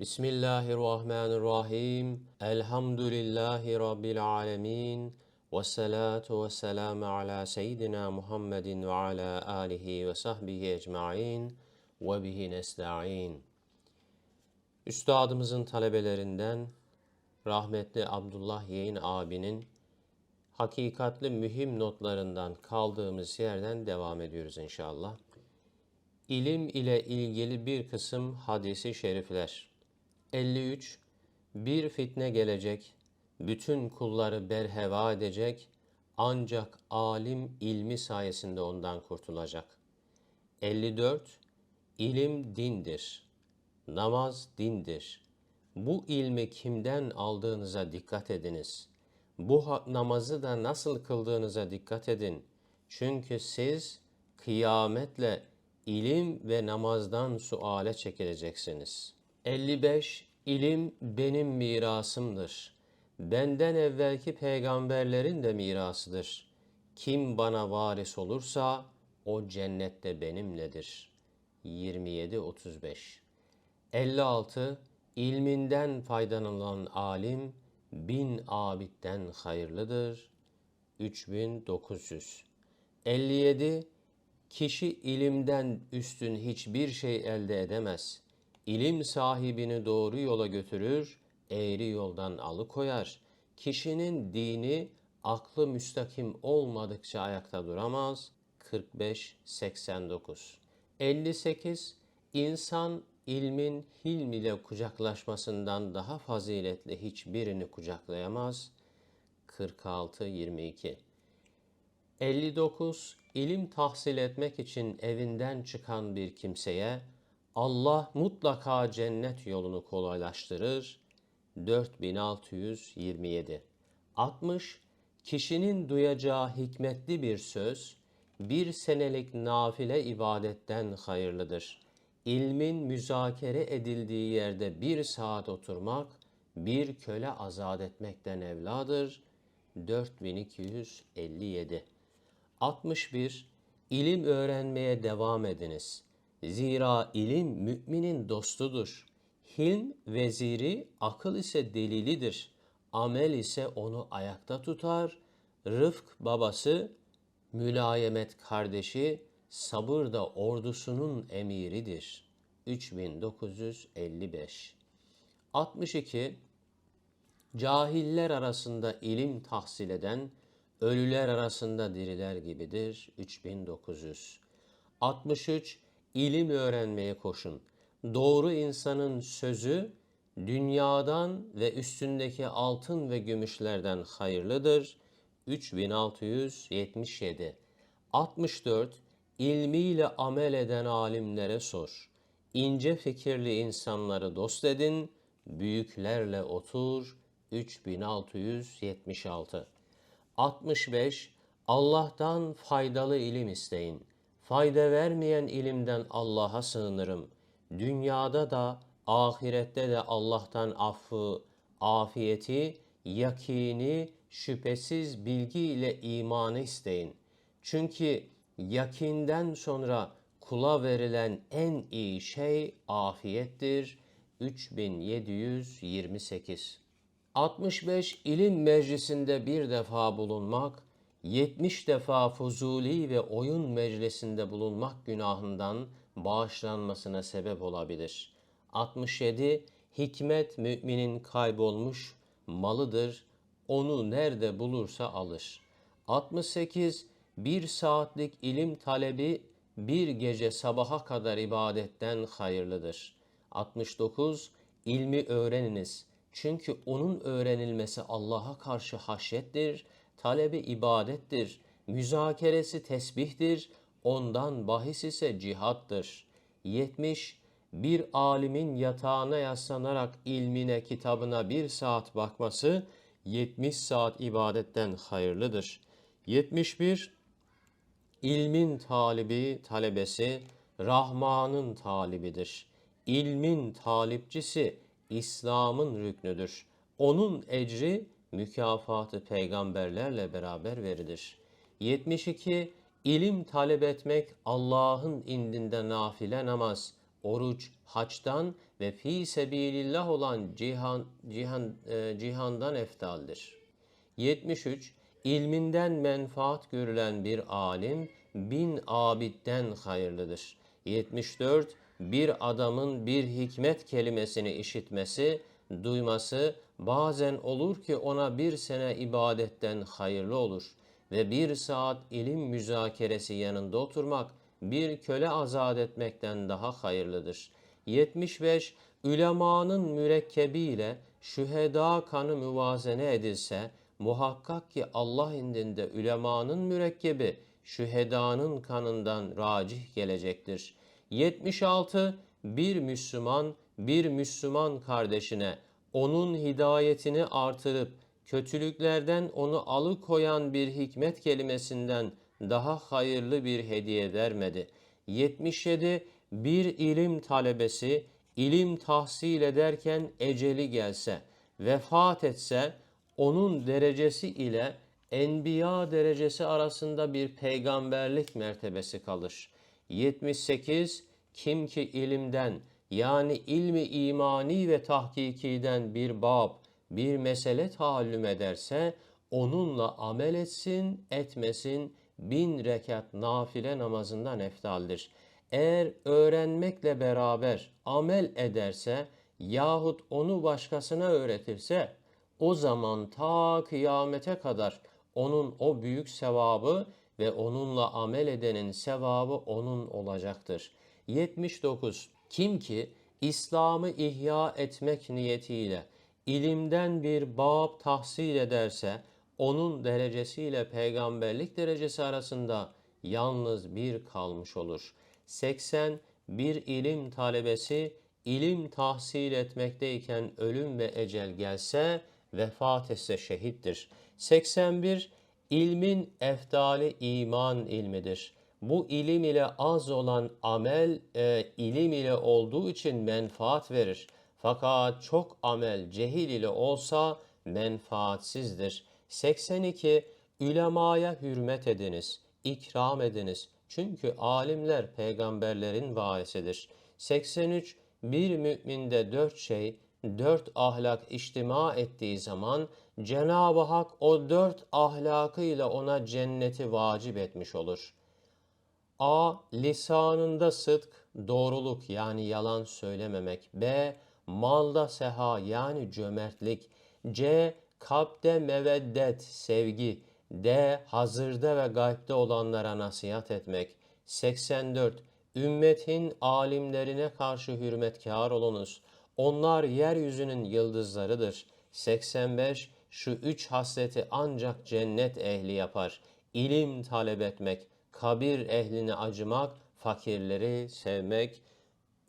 Bismillahirrahmanirrahim. Elhamdülillahi Rabbil alemin. Ve salatu ve selamu ala seyyidina Muhammedin ve ala alihi ve sahbihi ecma'in ve bihi nesta'in. Üstadımızın talebelerinden rahmetli Abdullah Yeğin abinin hakikatli mühim notlarından kaldığımız yerden devam ediyoruz inşallah. İlim ile ilgili bir kısım hadisi şerifler. 53. Bir fitne gelecek, bütün kulları berheva edecek, ancak alim ilmi sayesinde ondan kurtulacak. 54. İlim dindir. Namaz dindir. Bu ilmi kimden aldığınıza dikkat ediniz. Bu namazı da nasıl kıldığınıza dikkat edin. Çünkü siz kıyametle ilim ve namazdan suale çekileceksiniz. 55. İlim benim mirasımdır. Benden evvelki peygamberlerin de mirasıdır. Kim bana varis olursa o cennette benimledir. 27-35 56. İlminden faydalanan alim bin abitten hayırlıdır. 3900 57. Kişi ilimden üstün hiçbir şey elde edemez. İlim sahibini doğru yola götürür, eğri yoldan alıkoyar. Kişinin dini aklı müstakim olmadıkça ayakta duramaz. 45-89 58. İnsan ilmin hilm ile kucaklaşmasından daha faziletli hiçbirini kucaklayamaz. 46-22 59. İlim tahsil etmek için evinden çıkan bir kimseye Allah mutlaka cennet yolunu kolaylaştırır. 4627 60. Kişinin duyacağı hikmetli bir söz, bir senelik nafile ibadetten hayırlıdır. İlmin müzakere edildiği yerde bir saat oturmak, bir köle azat etmekten evladır. 4257 61. İlim öğrenmeye devam ediniz. Zira ilim müminin dostudur. Hilm veziri, akıl ise delilidir. Amel ise onu ayakta tutar. Rıfk babası, mülayemet kardeşi, sabır da ordusunun emiridir. 3955 62. Cahiller arasında ilim tahsil eden, ölüler arasında diriler gibidir. 3900 63. İlim öğrenmeye koşun. Doğru insanın sözü dünyadan ve üstündeki altın ve gümüşlerden hayırlıdır. 3677 64. İlmiyle amel eden alimlere sor. İnce fikirli insanları dost edin, büyüklerle otur. 3676 65. Allah'tan faydalı ilim isteyin. Fayda vermeyen ilimden Allah'a sığınırım. Dünyada da ahirette de Allah'tan affı, afiyeti, yakini, şüphesiz bilgi ile imanı isteyin. Çünkü yakinden sonra kula verilen en iyi şey afiyettir. 3728 65 ilim meclisinde bir defa bulunmak, 70 defa fuzuli ve oyun meclisinde bulunmak günahından bağışlanmasına sebep olabilir. 67 hikmet müminin kaybolmuş malıdır. Onu nerede bulursa alır. 68 bir saatlik ilim talebi bir gece sabaha kadar ibadetten hayırlıdır. 69 ilmi öğreniniz. Çünkü onun öğrenilmesi Allah'a karşı haşyettir, talebi ibadettir, müzakeresi tesbihtir, ondan bahis ise cihattır. 70. Bir alimin yatağına yaslanarak ilmine, kitabına bir saat bakması 70 saat ibadetten hayırlıdır. 71. İlmin talibi, talebesi Rahman'ın talibidir. İlmin talipçisi İslam'ın rüknüdür. Onun ecri mükafatı peygamberlerle beraber verilir. 72. İlim talep etmek Allah'ın indinde nafile namaz, oruç, haçtan ve fi sebilillah olan cihan, cihan, e, cihandan eftaldir. 73. İlminden menfaat görülen bir alim bin abidden hayırlıdır. 74. Bir adamın bir hikmet kelimesini işitmesi, duyması bazen olur ki ona bir sene ibadetten hayırlı olur ve bir saat ilim müzakeresi yanında oturmak bir köle azat etmekten daha hayırlıdır. 75. Ülemanın mürekkebiyle şüheda kanı müvazene edilse muhakkak ki Allah indinde ülemanın mürekkebi şühedanın kanından racih gelecektir. 76. Bir Müslüman bir Müslüman kardeşine onun hidayetini artırıp kötülüklerden onu alıkoyan bir hikmet kelimesinden daha hayırlı bir hediye vermedi. 77. Bir ilim talebesi ilim tahsil ederken eceli gelse, vefat etse onun derecesi ile enbiya derecesi arasında bir peygamberlik mertebesi kalır. 78. Kim ki ilimden yani ilmi imani ve tahkikiden bir bab, bir mesele taallüm ederse onunla amel etsin, etmesin bin rekat nafile namazından eftaldir. Eğer öğrenmekle beraber amel ederse yahut onu başkasına öğretirse o zaman ta kıyamete kadar onun o büyük sevabı ve onunla amel edenin sevabı onun olacaktır. 79. Kim ki İslam'ı ihya etmek niyetiyle ilimden bir bab tahsil ederse onun derecesiyle peygamberlik derecesi arasında yalnız bir kalmış olur. 80 bir ilim talebesi ilim tahsil etmekteyken ölüm ve ecel gelse vefat etse şehittir. 81 ilmin eftali iman ilmidir. Bu ilim ile az olan amel e, ilim ile olduğu için menfaat verir. Fakat çok amel cehil ile olsa menfaatsizdir. 82 Ülemaya hürmet ediniz, ikram ediniz. Çünkü alimler peygamberlerin vaisidir. 83 Bir müminde dört şey, dört ahlak içtima ettiği zaman Cenab-ı Hak o dört ahlakıyla ona cenneti vacip etmiş olur. A. Lisanında sıdk, doğruluk yani yalan söylememek. B. Malda seha yani cömertlik. C. Kalpte meveddet, sevgi. D. Hazırda ve gaybde olanlara nasihat etmek. 84. Ümmetin alimlerine karşı hürmetkar olunuz. Onlar yeryüzünün yıldızlarıdır. 85. Şu üç hasleti ancak cennet ehli yapar. İlim talep etmek, kabir ehline acımak, fakirleri sevmek.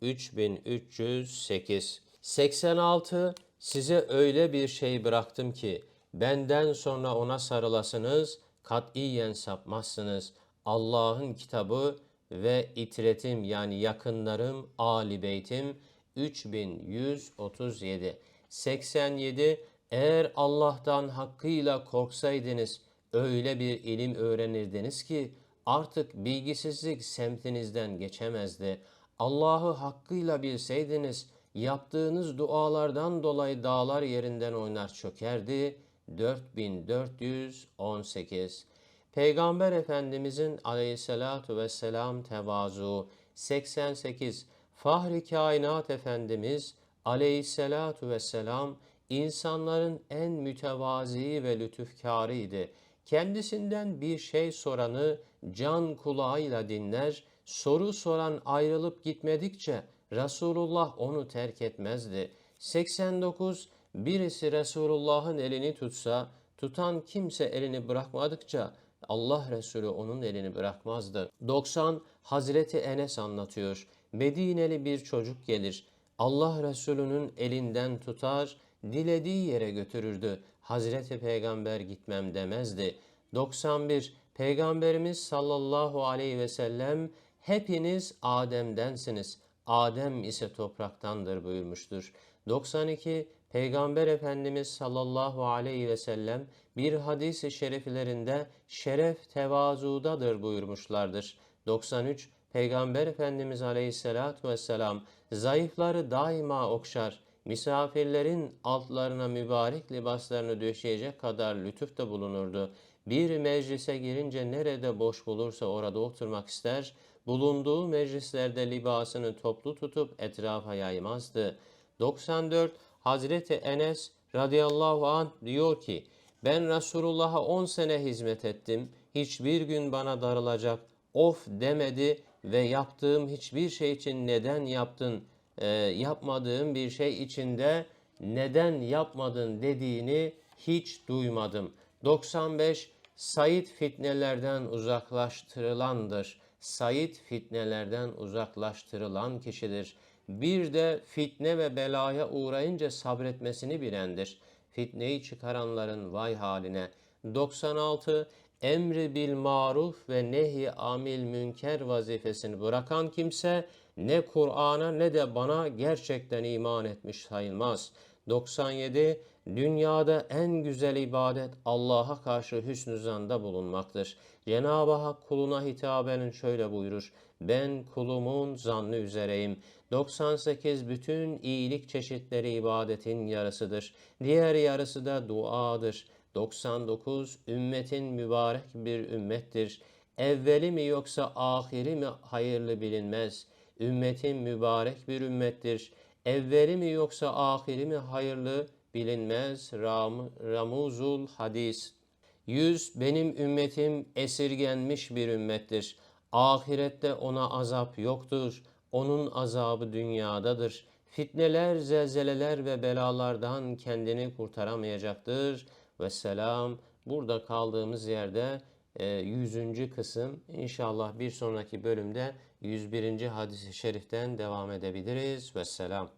3308 86 Size öyle bir şey bıraktım ki benden sonra ona sarılasınız, katiyen sapmazsınız. Allah'ın kitabı ve itretim yani yakınlarım, Ali Beytim 3137 87 Eğer Allah'tan hakkıyla korksaydınız öyle bir ilim öğrenirdiniz ki artık bilgisizlik semtinizden geçemezdi. Allah'ı hakkıyla bilseydiniz yaptığınız dualardan dolayı dağlar yerinden oynar çökerdi. 4418 Peygamber Efendimizin aleyhissalatu vesselam tevazu 88 Fahri Kainat Efendimiz aleyhissalatu vesselam insanların en mütevazi ve lütufkarıydı. Kendisinden bir şey soranı can kulağıyla dinler, soru soran ayrılıp gitmedikçe Resulullah onu terk etmezdi. 89 Birisi Resulullah'ın elini tutsa, tutan kimse elini bırakmadıkça Allah Resulü onun elini bırakmazdı. 90 Hazreti Enes anlatıyor. Medineli bir çocuk gelir. Allah Resulü'nün elinden tutar, dilediği yere götürürdü. Hazreti Peygamber gitmem demezdi. 91 Peygamberimiz sallallahu aleyhi ve sellem hepiniz Adem'densiniz. Adem ise topraktandır buyurmuştur. 92 Peygamber Efendimiz sallallahu aleyhi ve sellem bir hadis-i şeriflerinde şeref tevazudadır buyurmuşlardır. 93 Peygamber Efendimiz Aleyhisselatü Vesselam zayıfları daima okşar. Misafirlerin altlarına mübarek libaslarını döşeyecek kadar lütufta bulunurdu. Bir meclise girince nerede boş bulursa orada oturmak ister, bulunduğu meclislerde libasını toplu tutup etrafa yaymazdı. 94 Hazreti Enes radıyallahu anh diyor ki, ben Resulullah'a 10 sene hizmet ettim. Hiçbir gün bana darılacak, of demedi ve yaptığım hiçbir şey için neden yaptın, e, yapmadığım bir şey içinde neden yapmadın dediğini hiç duymadım. 95 Said fitnelerden uzaklaştırılandır. Said fitnelerden uzaklaştırılan kişidir. Bir de fitne ve belaya uğrayınca sabretmesini bilendir. Fitneyi çıkaranların vay haline. 96 emri bil maruf ve nehi amil münker vazifesini bırakan kimse ne Kur'an'a ne de bana gerçekten iman etmiş sayılmaz. 97 Dünyada en güzel ibadet Allah'a karşı hüsnü zanda bulunmaktır. Cenab-ı Hak kuluna hitaben şöyle buyurur. Ben kulumun zannı üzereyim. 98 bütün iyilik çeşitleri ibadetin yarısıdır. Diğer yarısı da duadır. 99 ümmetin mübarek bir ümmettir. Evveli mi yoksa ahiri mi hayırlı bilinmez. Ümmetin mübarek bir ümmettir. Evveli mi yoksa ahiri mi hayırlı bilinmez. Ram, Ramuzul hadis. 100 benim ümmetim esirgenmiş bir ümmettir. Ahirette ona azap yoktur. Onun azabı dünyadadır. Fitneler, zelzeleler ve belalardan kendini kurtaramayacaktır. Vesselam. Burada kaldığımız yerde e, 100. kısım İnşallah bir sonraki bölümde 101. hadis-i şeriften devam edebiliriz. Vesselam.